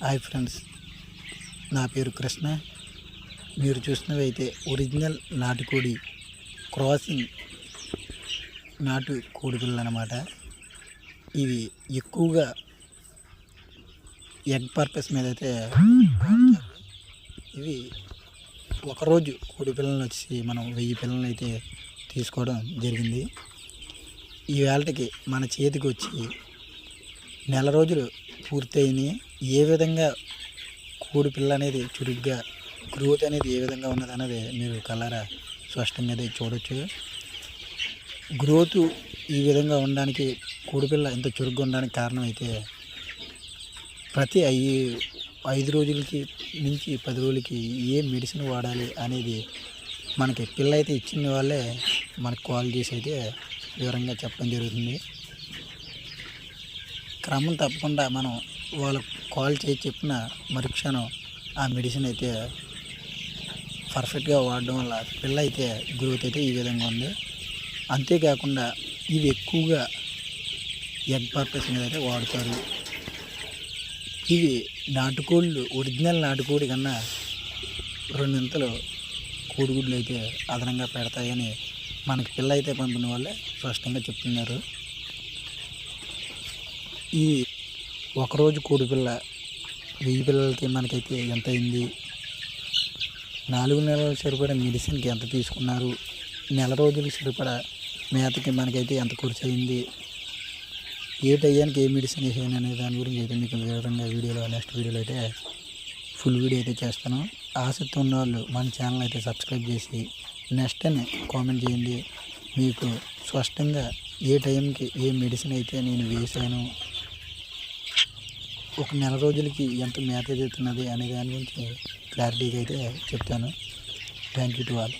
Hi friends నా పేరు కృష్ణ. మీరు చూసినవి అయితే ఒరిజినల్ నాటుకోడి క్రాసింగ్ నాటు కోడిపిల్లలు అనమాట ఇవి ఎక్కువగా ఎగ్ పర్పస్ మీద అయితే ఇవి ఒకరోజు కోడి పిల్లలు వచ్చి మనం వెయ్యి పిల్లలను అయితే తీసుకోవడం జరిగింది. ఈ వేళకి మన చేతికి వచ్చి నెల రోజులు పూర్తయినాయి. ఏ విధంగా కోడి పిల్ల అనేది చురుగ్గా గ్రోత్ అనేది ఏ విధంగా ఉన్నది అనేది మీరు కలరా స్పష్టంగా అయితే చూడొచ్చు గ్రోత్ ఈ విధంగా ఉండడానికి కోడిపిల్ల ఇంత చురుగ్గా ఉండడానికి కారణం అయితే ప్రతి ఐ ఐదు రోజులకి నుంచి పది రోజులకి ఏ మెడిసిన్ వాడాలి అనేది మనకి పిల్ల అయితే ఇచ్చిన వాళ్ళే మనకు కాల్ చేసి అయితే వివరంగా చెప్పడం జరుగుతుంది. క్రమం తప్పకుండా మనం వాళ్ళకు కాల్ చేసి చెప్పిన మరుక్షణం ఆ మెడిసిన్ అయితే పర్ఫెక్ట్గా వాడడం వల్ల పిల్ల అయితే గ్రోత్ అయితే ఈ విధంగా ఉంది. అంతేకాకుండా ఇవి ఎక్కువగా ఎగ్ పర్పస్ మీద అయితే వాడతారు. ఇవి నాటుకోళ్ళు ఒరిజినల్ నాటుకోడి కన్నా రెండింతలు కోడిగుడ్లు అయితే అదనంగా పెడతాయని మనకి పిల్ల అయితే పంపిన వాళ్ళే స్పష్టంగా చెప్తున్నారు. ఈ ఒకరోజు కోడి పిల్ల వెయ్యి పిల్లలకి మనకైతే ఎంత అయింది? నాలుగు నెలలు సరిపడా మెడిసిన్కి ఎంత తీసుకున్నారు? నెల రోజులకి సరిపడా మేతకి మనకైతే ఎంత ఖర్చు అయింది? ఏ టయ్యానికి ఏ మెడిసిన్ వేసాను అనే దాని గురించి అయితే మీకు వివరంగా వీడియోలో నెక్స్ట్ వీడియోలో అయితే ఫుల్ వీడియో అయితే చేస్తాను. ఆసక్తి ఉన్న వాళ్ళు మన ఛానల్ అయితే సబ్స్క్రైబ్ చేసి నెక్స్ట్ అని కామెంట్ చేయండి. మీకు స్పష్టంగా ఏ టైంకి ఏ మెడిసిన్ అయితే నేను వేసాను ఒక నెల రోజులకి ఎంత మేత జరుగుతున్నది అనే దాని గురించి క్లారిటీగా అయితే చెప్తాను. Thank you to all